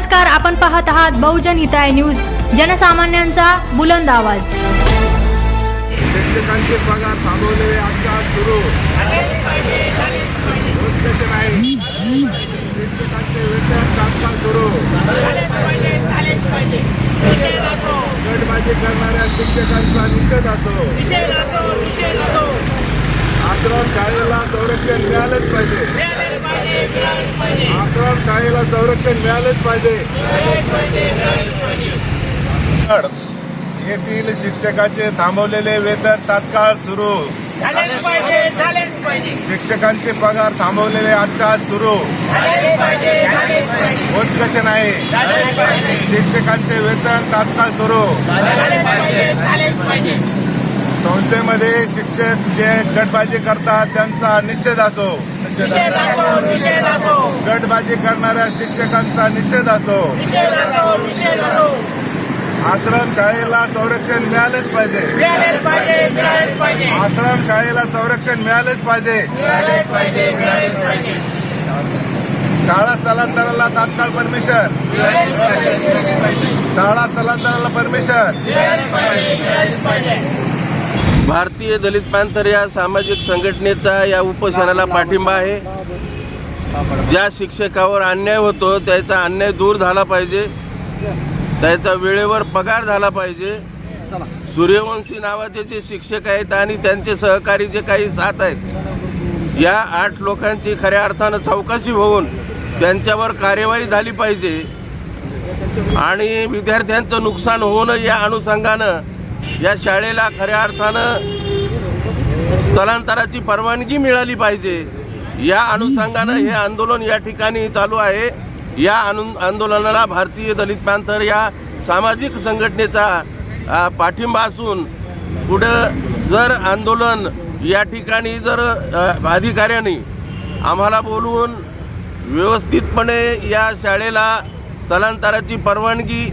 नमस्कार आपण पाहत आहात बहुजन हिताय न्यूज जनसामान्यांचा बुलंद आवाज. शिक्षकांचे पगार थांबवले आजच्या सुरू. नाही. शिक्षकांचे वेतन तात्काळ सुरू. गटबाजी करणाऱ्या शिक्षकांचा निषेध असो. आश्रम शाळेला संरक्षण मिळालंच पाहिजे. आश्रम शाळेला संरक्षण मिळालंच पाहिजे. येथील शिक्षकाचे थांबवलेले वेतन तात्काळ सुरू. शिक्षकांचे पगार थांबवलेले आजच्या आज सुरू. होत कसे नाही. शिक्षकांचे वेतन तात्काळ सुरू झालेच पाहिजे झालेच पाहिजे संस्थेमध्ये शिक्षक जे गटबाजी करतात त्यांचा निषेध असो. गटबाजी करणाऱ्या शिक्षकांचा निषेध असो. आश्रम शाळेला संरक्षण मिळालेच पाहिजे. आश्रम शाळेला संरक्षण मिळालेच पाहिजे. शाळा स्थलांतराला तात्काळ परमिशन. शाळा स्थलांतराला परमिशन मिळालेच पाहिजे मिळालेच पाहिजे भारतीय दलित पॅन्थर या सामाजिक संघटनेचा या उपोषणाला पाठिंबा आहे. ज्या शिक्षकावर अन्याय होतो त्याचा अन्याय दूर झाला पाहिजे. त्याचा वेळेवर पगार झाला पाहिजे. सूर्यवंशी नावाचे जे शिक्षक आहेत आणि त्यांचे सहकारी जे काही साथ आहेत या आठ लोकांची खऱ्या अर्थानं चौकशी होऊन त्यांच्यावर कार्यवाही झाली पाहिजे. आणि विद्यार्थ्यांचं नुकसान होऊ नये या अनुषंगानं या शाळेला खऱ्या अर्थानं स्थलांतराची परवानगी मिळाली पाहिजे. या अनुषंगानं हे आंदोलन या ठिकाणी चालू आहे. या अनु आंदोलनाला भारतीय दलित पॅंथर या सामाजिक संघटनेचा पाठिंबा असून पुढं जर आंदोलन या ठिकाणी जर अधिकाऱ्यांनी आम्हाला बोलवून व्यवस्थितपणे या शाळेला स्थलांतराची परवानगी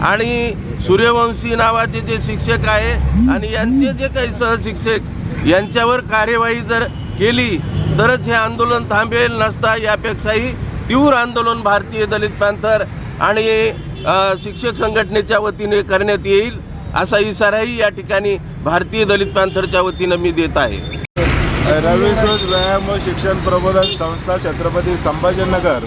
आणि सूर्यवंशी नावाचे जे शिक्षक आहे आणि यांचे जे काही सहशिक्षक यांच्यावर कार्यवाही जर केली तरच हे आंदोलन थांबेल नसता यापेक्षाही तीव्र आंदोलन भारतीय दलित पॅंथर आणि शिक्षक संघटनेच्या वतीने करण्यात येईल असा इशाराही या ठिकाणी भारतीय दलित पॅंथरच्या वतीनं मी देत आहे. रविशोध व्यायाम व शिक्षण प्रबोधन संस्था छत्रपती संभाजीनगर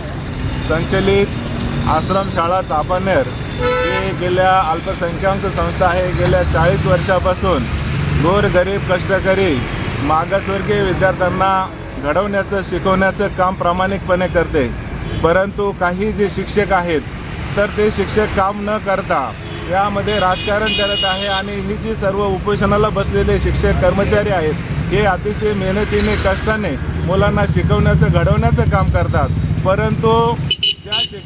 संचलित आश्रम शाळा चापानेर ही गेल्या अल्पसंख्याक संस्था आहे. गेल्या चाळीस वर्षापासून गोर गरीब कष्टकरी मागासवर्गीय विद्यार्थ्यांना घडवण्याचं शिकवण्याचं काम प्रामाणिकपणे करते. परंतु काही जे शिक्षक आहेत तर ते शिक्षक काम न करता यामध्ये राजकारण करत आहे आणि ही जी सर्व उपोषणाला बसलेले शिक्षक कर्मचारी आहेत हे अतिशय मेहनतीने कष्टाने मुलांना शिकवण्याचं घडवण्याचं काम करतात. परंतु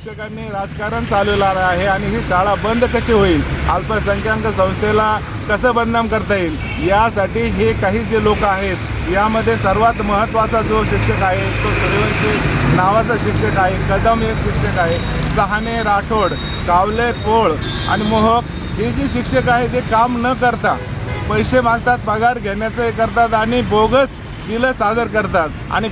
शिक्षकांनी राजकारण चालवलं आहे आणि ही शाळा बंद कशी होईल? अल्पसंख्याक संस्थेला कसं बदनाम करता येईल? यासाठी हे काही जे लोक आहेत यामध्ये सर्वात महत्त्वाचा जो शिक्षक आहे तो सूर्यवंशी नावाचा शिक्षक आहे कदम एक शिक्षक आहे सहाने राठोड कावले पोळ आणि मोहक हे जे शिक्षक आहे ते काम न करता पैसे मागतात पगार घेण्याचं हे करतात आणि बोगस बिलं सादर करतात आणि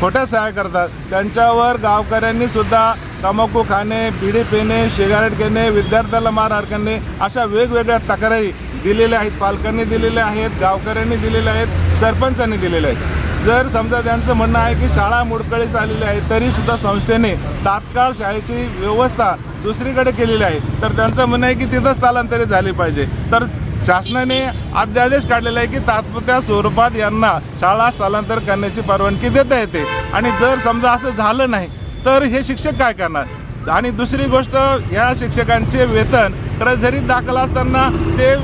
खोट्या सहाय्य करतात. त्यांच्यावर गावकऱ्यांनी सुद्धा तंबाखू खाणे बिडी पिणे सिगारेट घेणे विद्यार्थ्याला मारहाण करणे अशा वेगवेगळ्या तक्रारी दिलेल्या आहेत. पालकांनी दिलेल्या आहेत गावकऱ्यांनी दिलेल्या आहेत सरपंचांनी दिलेल्या आहेत. जर समजा त्यांचं म्हणणं आहे की शाळा मोडकळीस आलेली आहे तरीसुद्धा संस्थेने तात्काळ शाळेची व्यवस्था दुसरीकडे केलेली आहे. तर त्यांचं म्हणणं आहे की तिथं स्थलांतरित झाली पाहिजे. तर शासनाने अध्यादेश काढलेला आहे की तात्पुरत्या स्वरूपात यांना शाळा स्थलांतर करण्याची परवानगी देता येते. आणि जर समजा असं झालं नाही तर हे शिक्षक काय करणार? आणि दुसरी गोष्ट या शिक्षकांचे वेतन ट्रेझरीत दाखल असताना ते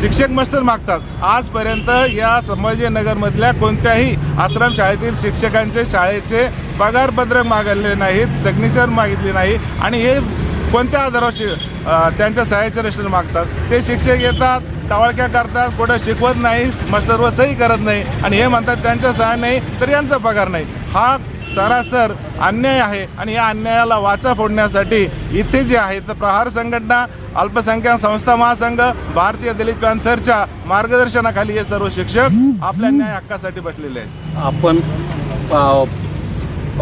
शिक्षक मास्टर मागतात. आजपर्यंत या संभाजीनगरमधल्या कोणत्याही आश्रम शाळेतील शिक्षकांचे शाळेचे पगारपत्रक मागवले नाहीत सिग्नेचर मागितले नाही. आणि हे कोणत्या आधारावर त्यांच्या सहाय्याचे रक्षण मागतात. ते शिक्षक येतात टवाळक्या करतात कुठं शिकवत नाही मास्टरवर सही करत नाही. आणि हे म्हणतात त्यांच्या सहाय्य नाही तर यांचा पगार नाही. हा सरासर अन्याय आहे. आणि या अन्यायाला वाचा फोडण्यासाठी इथे जे आहे तर प्रहार संघटना अल्पसंख्याक संस्था महासंघ भारतीय दलित पॅंथरच्या मार्गदर्शनाखाली हे सर्व शिक्षक आपल्या न्याय हक्कासाठी बसलेले आहेत. आपण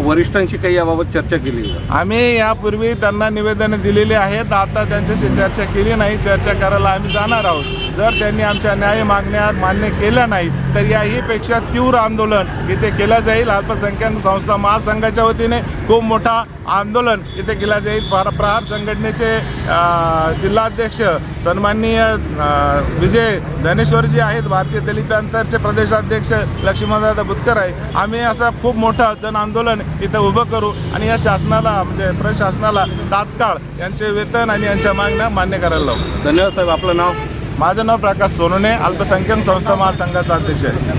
वरिष्ठांशी काही याबाबत चर्चा केली का? आम्ही यापूर्वी त्यांना निवेदन दिलेली आहेत. आता त्यांच्याशी चर्चा केली नाही. चर्चा करायला आम्ही जाणार आहोत. जर त्यांनी आमच्या न्याय मागण्या मान्य केल्या नाही तर याहीपेक्षा तीव्र आंदोलन इथे केलं जाईल. अल्पसंख्याक संस्था महासंघाच्या वतीने खूप मोठा आंदोलन इथे केला जाईल. प्रहार संघटनेचे जिल्हाध्यक्ष सन्माननीय विजय धनेश्वरजी आहेत. भारतीय दलित अंतरचे प्रदेशाध्यक्ष लक्ष्मणदादा बुतकर आहे. आम्ही असं खूप मोठं जन आंदोलन इथं उभं करू आणि या शासनाला म्हणजे प्रशासनाला तात्काळ यांचे वेतन आणि यांच्या मागण्या मान्य करायला लावू. धन्यवाद साहेब आपलं नाव? माझं नाव प्रकाश सोनोने अल्पसंख्याक संस्था महासंघाचा अध्यक्ष आहे.